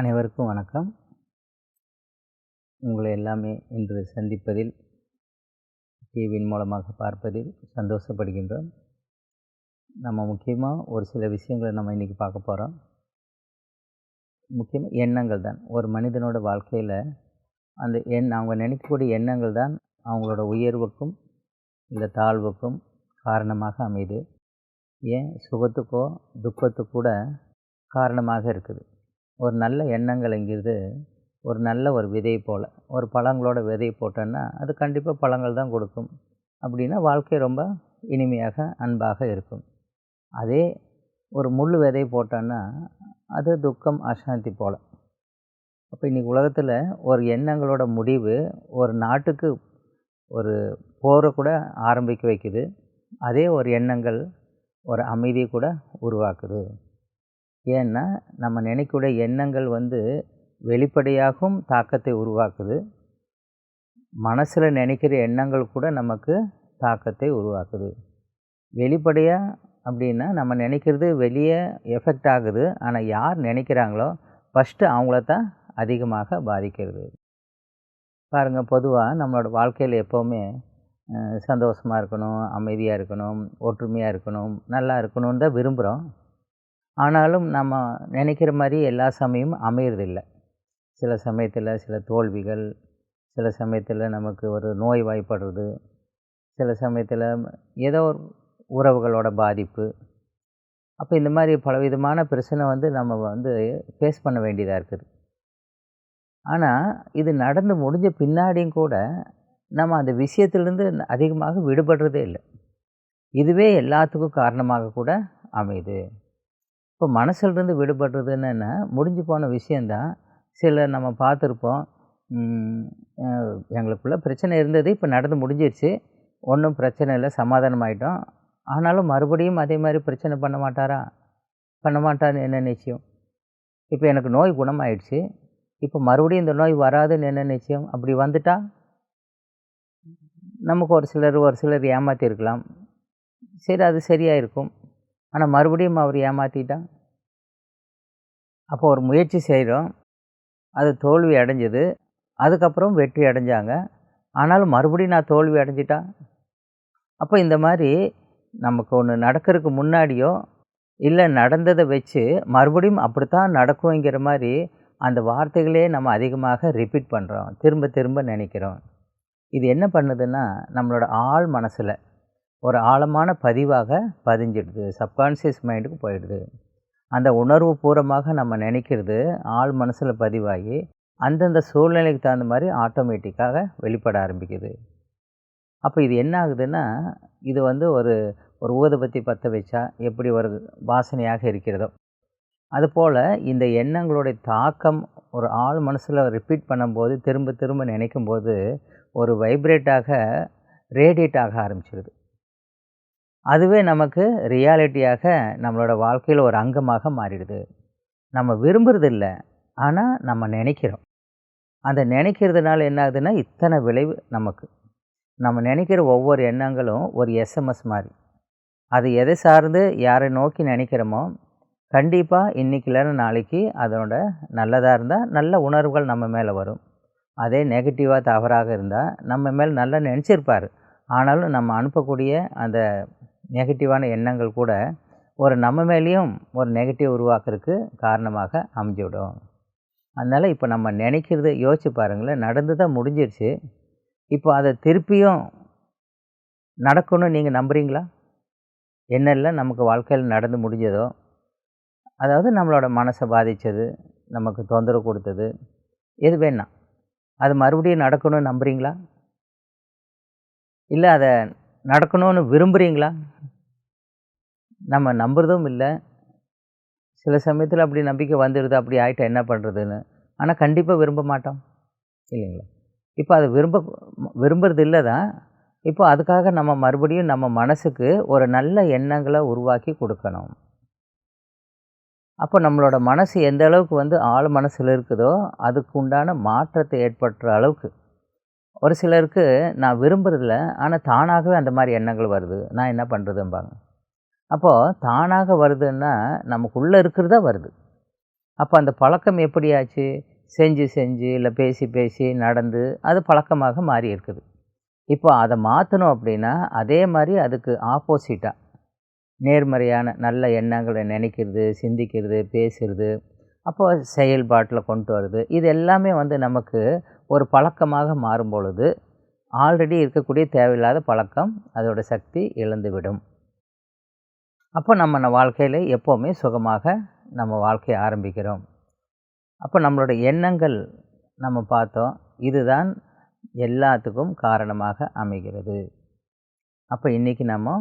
அனைவருக்கும் வணக்கம். உங்களை எல்லாமே இன்று சந்திப்பதில் டிவியின் மூலமாக பார்ப்பதில் சந்தோஷப்படுகின்றோம். நம்ம முக்கியமாக ஒரு சில விஷயங்களை நம்ம இன்றைக்கி பார்க்க போகிறோம் முக்கியமாக எண்ணங்கள் தான். ஒரு மனிதனோட வாழ்க்கையில் அந்த எண் அவங்க நினைக்கக்கூடிய எண்ணங்கள் தான் அவங்களோட உயர்வுக்கும் இல்லை தாழ்வுக்கும் காரணமாக அமையுது. ஏன்? சுகத்துக்கோ துக்கத்துக்கூட கூட காரணமாக இருக்குது. ஒரு நல்ல எண்ணங்கள்ங்கிறது ஒரு நல்ல ஒரு விதை போல். ஒரு பழங்களோட விதையை போட்டோன்னா அது கண்டிப்பாக பழங்கள் தான் கொடுக்கும். அப்படின்னா வாழ்க்கை ரொம்ப இனிமையாக அன்பாக இருக்கும். அதே ஒரு முள் விதை போட்டோன்னா அது துக்கம் அசாந்தி போல். அப்போ இன்றைக்கி உலகத்தில் ஒரு எண்ணங்களோட முடிவு ஒரு நாட்டுக்கு ஒரு போரை கூட ஆரம்பிக்க வைக்குது. அதே ஒரு எண்ணங்கள் ஒரு அமைதியை கூட உருவாக்குது. ஏன்னா நம்ம நினைக்கக்கூடிய எண்ணங்கள் வந்து வெளிப்படையாகவும் தாக்கத்தை உருவாக்குது. மனசில் நினைக்கிற எண்ணங்கள் கூட நமக்கு தாக்கத்தை உருவாக்குது. வெளிப்படையாக அப்படின்னா நம்ம நினைக்கிறது வெளியே எஃபெக்ட் ஆகுது. ஆனால் யார் நினைக்கிறாங்களோ ஃபஸ்ட்டு அவங்கள தான் அதிகமாக பாதிக்கிறது. பாருங்கள் பொதுவாக நம்மளோட வாழ்க்கையில் எப்போவுமே சந்தோஷமாக இருக்கணும் அமைதியாக இருக்கணும் ஒற்றுமையாக இருக்கணும் நல்லா இருக்கணும்னு தான் விரும்புகிறோம் ஆனாலும் நம்ம நினைக்கிற மாதிரி எல்லா சமயமும் அமையறதில்லை. சில சமயத்தில் சில தோல்விகள் சில சமயத்தில் நமக்கு ஒரு நோய் வாய்ப்படுறது சில சமயத்தில் ஏதோ ஒரு உறவுகளோட பாதிப்பு. அப்போ இந்த மாதிரி பலவிதமான பிரச்சனை வந்து நம்ம வந்து ஃபேஸ் பண்ண வேண்டியதாக இருக்குது. ஆனால் இது நடந்து முடிஞ்ச பின்னாடியும் கூட நம்ம அந்த விஷயத்துலேருந்து அதிகமாக விடுபடுறதே இல்லை. இதுவே எல்லாத்துக்கும் காரணமாக கூட அமையுது. இப்போ மனசுலேருந்து விடுபடுறது என்னென்னா முடிஞ்சு போன விஷயந்தான். சில நம்ம பார்த்துருப்போம். எங்களுக்குள்ள பிரச்சனை இருந்தது இப்போ நடந்து முடிஞ்சிருச்சு. ஒன்றும் பிரச்சனை இல்லை சமாதானம் ஆகிட்டோம் ஆனாலும் மறுபடியும் அதே மாதிரி பிரச்சனை பண்ண மாட்டாரா? பண்ண மாட்டான்னு என்ன நிச்சயம்? இப்போ எனக்கு நோய் குணமாயிடுச்சு. இப்போ மறுபடியும் இந்த நோய் வராதுன்னு என்ன நிச்சயம்? அப்படி வந்துட்டா? நமக்கு ஒரு சிலர் ஒரு சிலர் ஏமாற்றிருக்கலாம் சரி அது சரியாக இருக்கும் ஆனால் மறுபடியும் அவர் ஏமாற்றிட்டான் அப்போ ஒரு முயற்சி செய்கிறோம் அது தோல்வி அடைஞ்சது. அதுக்கப்புறம் வெற்றி அடைஞ்சாங்க. ஆனாலும் மறுபடியும் நான் தோல்வி அடைஞ்சிட்டா? அப்போ இந்த மாதிரி நமக்கு ஒன்று நடக்கிறதுக்கு முன்னாடியோ இல்லை நடந்ததை வச்சு மறுபடியும் அப்படித்தான் நடக்குங்கிற மாதிரி அந்த வார்த்தைகளே நம்ம அதிகமாக ரிப்பீட் பண்ணுறோம் திரும்ப திரும்ப நினைக்கிறோம். இது என்ன பண்ணுதுன்னா நம்மளோட ஆள் மனசில் ஒரு ஆழமான பதிவாக பதிஞ்சிடுது. சப்கான்ஷியஸ் மைண்டுக்கு போயிடுது. அந்த உணர்வு பூர்வமாக நம்ம நினைக்கிறது ஆள் மனசில் பதிவாகி அந்தந்த சூழ்நிலைக்கு தகுந்த மாதிரி ஆட்டோமேட்டிக்காக வெளிப்பட ஆரம்பிக்குது. அப்போ இது என்ன ஆகுதுன்னா இது வந்து ஒரு ஒரு ஊதுபத்தி பற்ற வச்சா எப்படி ஒரு வாசனையாக இருக்கிறதோ. அதுபோல் இந்த எண்ணங்களுடைய தாக்கம் ஒரு ஆள் மனசில் ரிப்பீட் பண்ணும்போது திரும்ப திரும்ப நினைக்கும்போது ஒரு வைப்ரேட்டாக ரேடியேட் ஆக ஆரம்பிச்சிடுது அதுவே நமக்கு ரியாலிட்டியாக நம்மளோட வாழ்க்கையில் ஒரு அங்கமாக மாறிடுது. நம்ம விரும்புகிறதில்ல ஆனால் நம்ம நினைக்கிறோம். அந்த நினைக்கிறதுனால என்ன ஆகுதுன்னா இத்தனை விளைவு நமக்கு. நம்ம நினைக்கிற ஒவ்வொரு எண்ணங்களும் ஒரு எஸ்எம்எஸ் மாதிரி. அது எதை சார்ந்து யாரை நோக்கி நினைக்கிறோமோ கண்டிப்பாக இன்றைக்கி நாளைக்கு அதனோட நல்லதாக இருந்தால் நல்ல உணர்வுகள் நம்ம மேலே வரும். அதே நெகட்டிவாக தவறாக இருந்தால் நம்ம மேலே நல்லா நினச்சிருப்பார். ஆனாலும் நம்ம அனுப்பக்கூடிய அந்த நெகட்டிவான எண்ணங்கள் கூட ஒரு நம்ம மேலேயும் ஒரு நெகட்டிவ் உருவாக்குறதுக்கு காரணமாக அமைஞ்சிவிடும். அதனால் இப்போ நம்ம நினைக்கிறது யோசிச்சு பாருங்களேன். நடந்து தான் முடிஞ்சிருச்சு. இப்போ அதை திருப்பியும் நடக்கணும்னு நீங்கள் நம்புகிறீங்களா என்னெல்லாம் நமக்கு வாழ்க்கையில் நடந்து முடிஞ்சதோ? அதாவது நம்மளோட மனசை பாதித்தது நமக்கு தொந்தரவு கொடுத்தது எது வேணா. அது மறுபடியும் நடக்கணும்னு நம்புகிறீங்களா இல்லை அதை நடக்கணும்னு விரும்புகிறீங்களா நம்ம நம்புறதும் இல்லை. சில சமயத்தில் அப்படி நம்பிக்கை வந்துடுது அப்படி ஆகிட்டா என்ன பண்ணுறதுன்னு ஆனால் கண்டிப்பாக விரும்ப மாட்டோம். இல்லைங்களா? இப்போ அதை விரும்ப விரும்புறது இல்லை தான். இப்போ அதுக்காக நம்ம மறுபடியும் நம்ம மனசுக்கு ஒரு நல்ல எண்ணங்களை உருவாக்கி கொடுக்கணும். அப்போ நம்மளோட மனசு எந்த அளவுக்கு வந்து ஆள் மனசில் இருக்குதோ அதுக்கு உண்டான மாற்றத்தை ஏற்படுற அளவுக்கு. ஒரு சிலருக்கு நான் விரும்புறதில்ல ஆனால் தானாகவே அந்த மாதிரி எண்ணங்கள் வருது. நான் என்ன பண்ணுறதும்பாங்க அப்போது தானாக வருதுன்னா நமக்குள்ளே இருக்கிறதா வருது. அப்போ அந்த பழக்கம் எப்படி ஆச்சு செஞ்சு செஞ்சு இல்லை பேசி பேசி நடந்து அது பழக்கமாக மாறி இருக்குது. இப்போ அதை மாற்றணும் அப்படின்னா அதே மாதிரி அதுக்கு ஆப்போசிட்டாக நேர்மறையான நல்ல எண்ணங்களை நினைக்கிறது சிந்திக்கிறது பேசுறது அப்போ செயல்பாட்டில் கொண்டு வருது இது எல்லாமே வந்து நமக்கு ஒரு பழக்கமாக மாறும் பொழுது ஆல்ரெடி இருக்கக்கூடிய தேவையில்லாத பழக்கம் அதோட சக்தி இழந்துவிடும். அப்போ நம்ம வாழ்க்கையில் எப்போவுமே சுகமாக நம்ம வாழ்க்கையை ஆரம்பிக்கிறோம். அப்போ நம்மளோட எண்ணங்கள் நம்ம பார்த்தோம். இதுதான் எல்லாத்துக்கும் காரணமாக அமைகிறது. அப்போ இன்றைக்கி நம்ம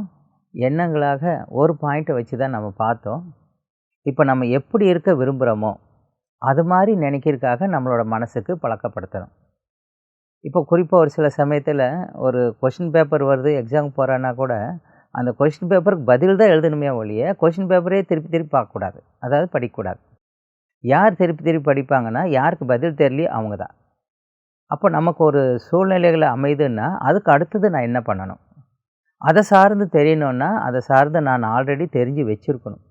எண்ணங்களாக ஒரு பாயிண்ட்டை வச்சு தான் நம்ம பார்த்தோம். இப்போ நம்ம எப்படி இருக்க விரும்புகிறோமோ அது மாதிரி நினைக்கிறதுக்காக நம்மளோட மனசுக்கு பழக்கப்படுத்துகிறோம் இப்போ குறிப்பாக ஒரு சில சமயத்தில் ஒரு கொஷின் பேப்பர் வருது எக்ஸாம் போகிறேன்னா கூட அந்த கொஷின் பேப்பருக்கு பதில் தான் எழுதணுமே ஒழிய கொஷின் பேப்பரே திருப்பி திருப்பி பார்க்கக்கூடாது. அதாவது படிக்கக்கூடாது. யார் திருப்பி திருப்பி படிப்பாங்கன்னா யாருக்கு பதில் தெரியலையோ அவங்க தான் அப்போ நமக்கு ஒரு சூழ்நிலைகளை அமைதுன்னா அதுக்கு அடுத்தது நான் என்ன பண்ணணும்? அதை சார்ந்து தெரியணுன்னா அதை சார்ந்து நான் ஆல்ரெடி தெரிஞ்சு வச்சுருக்கணும்.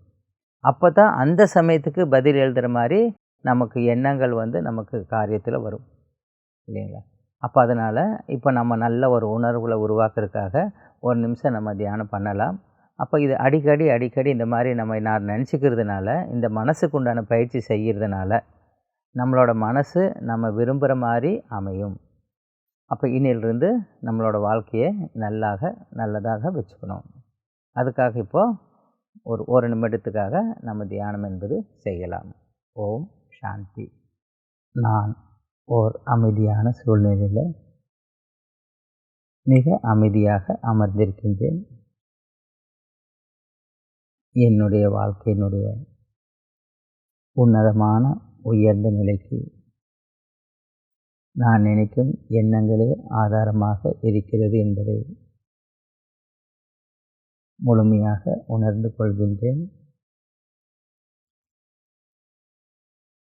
அப்போ தான் அந்த சமயத்துக்கு பதில் எழுதுகிற மாதிரி நமக்கு எண்ணங்கள் வந்து நமக்கு காரியத்தில் வரும். இல்லைங்களா? அப்போ அதனால் இப்போ நம்ம நல்ல ஒரு உணர்வுகளை உருவாக்குறதுக்காக ஒரு நிமிஷம் நம்ம தியானம் பண்ணலாம். அப்போ இது அடிக்கடி அடிக்கடி இந்த மாதிரி நம்ம நான் நினச்சிக்கிறதுனால இந்த மனசுக்கு உண்டான பயிற்சி செய்கிறதுனால நம்மளோட மனசு நம்ம விரும்புகிற மாதிரி அமையும். அப்போ இனியிலிருந்து நம்மளோட வாழ்க்கையை நல்லாக நல்லதாக வச்சுக்கணும். அதுக்காக இப்போது ஒரு ஒரு நிமிடத்துக்காக நம்ம தியானம் என்பது செய்யலாம். ஓம் சாந்தி. நான் ஓர் அமைதியான சூழ்நிலையில் மிக அமைதியாக அமர்ந்திருக்கின்றேன். என்னுடைய வாழ்க்கையினுடைய உன்னதமான உயர்ந்த நிலைக்கு நான் நினைக்கும் எண்ணங்களே ஆதாரமாக இருக்கிறது என்பதை முழுமையாக உணர்ந்து கொள்கின்றேன்.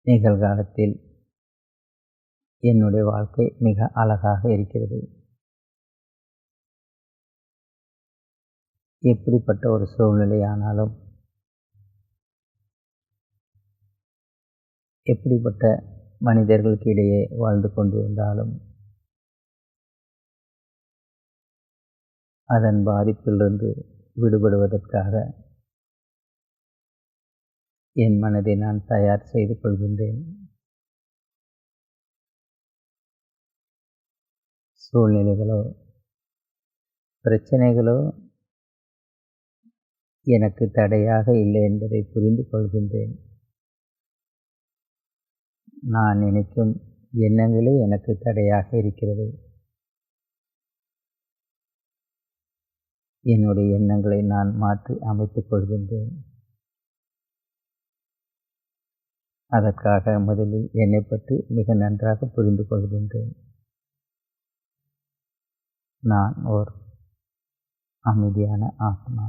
நிகழ்காலத்தில் என்னுடைய வாழ்க்கை மிக அழகாக இருக்கிறது. எப்படிப்பட்ட ஒரு சூழ்நிலை ஆனாலும் எப்படிப்பட்ட மனிதர்களுக்கு இடையே வாழ்ந்து கொண்டிருந்தாலும் அதன் பாதிப்பிலிருந்து விடுபடுவதற்காக என் மனதை நான் தயார் செய்து கொள்கின்றேன். சூழ்நிலைகளோ பிரச்சனைகளோ எனக்கு தடையாக இல்லை என்பதை புரிந்து கொள்கின்றேன். நான் நினைக்கும் எண்ணங்களே எனக்கு தடையாக இருக்கிறது. என்னுடைய எண்ணங்களை நான் மாற்றி அமைத்துக் கொள்கின்றேன். அதற்காக முதலில் என்னை பற்றி மிக நன்றாக புரிந்து கொள்கின்றேன். நான் ஓர் அமைதியான ஆத்மா.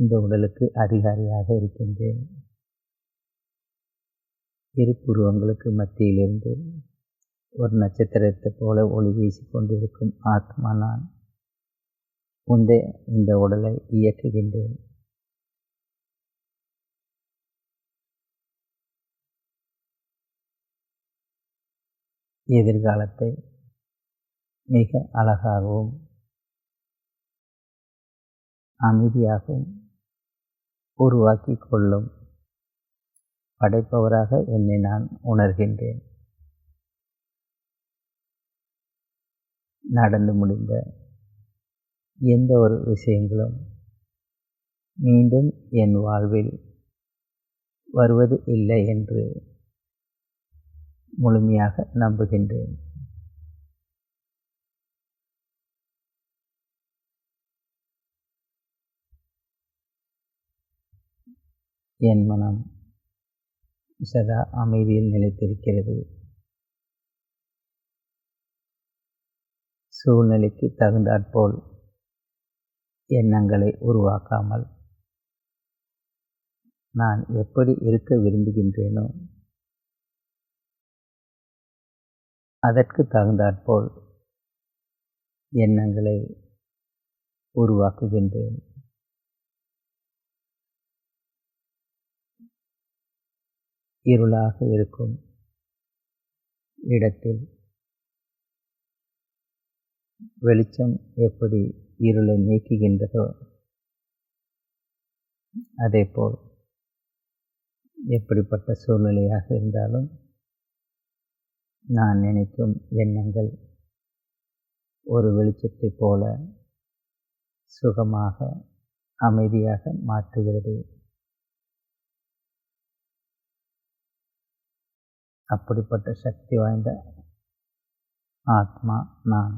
இந்த உடலுக்கு அதிகாரியாக இருக்கின்றேன். இருப்புருவங்களுக்கு மத்தியிலிருந்து ஒரு நட்சத்திரத்தை போல ஒளி வீசி கொண்டிருக்கும் ஆத்மா நான் உந்தே இந்த உடலை இயக்குகின்றேன். எதிர்காலத்தை மிக அழகாகவும் அமைதியாகவும் உருவாக்கி கொள்ளும் படைப்பவராக என்னை நான் உணர்கின்றேன். நடந்து முடிந்த எந்த ஒரு விஷயங்களும் மீண்டும் என் வாழ்வில் வருவது இல்லை என்று முழுமையாக நம்புகின்றேன். என் மனம் சதா அமைதியில் நிலைத்திருக்கிறது. சூழ்நிலைக்கு தகுந்தாற்போல் எண்ணங்களை உருவாக்காமல் நான் எப்படி இருக்க விரும்புகின்றேனோ அதற்கு தகுந்தாற்போல் எண்ணங்களை உருவாக்குகின்றேன். இருளாக இருக்கும் இடத்தில். வெளிச்சம் எப்படி இருளை நீக்குகின்றதோ அதேபோல் எப்படிப்பட்ட சூழ்நிலையாக இருந்தாலும் நான் நினைக்கும் எண்ணங்கள் ஒரு வெளிச்சத்தைப் போல சுகமாக அமைதியாக மாற்றுகிறது. அப்படிப்பட்ட சக்தி வாய்ந்த ஆத்மா நான்.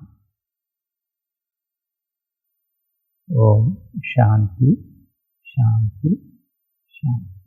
ஓம் சாந்தி சாந்தி சாந்தி.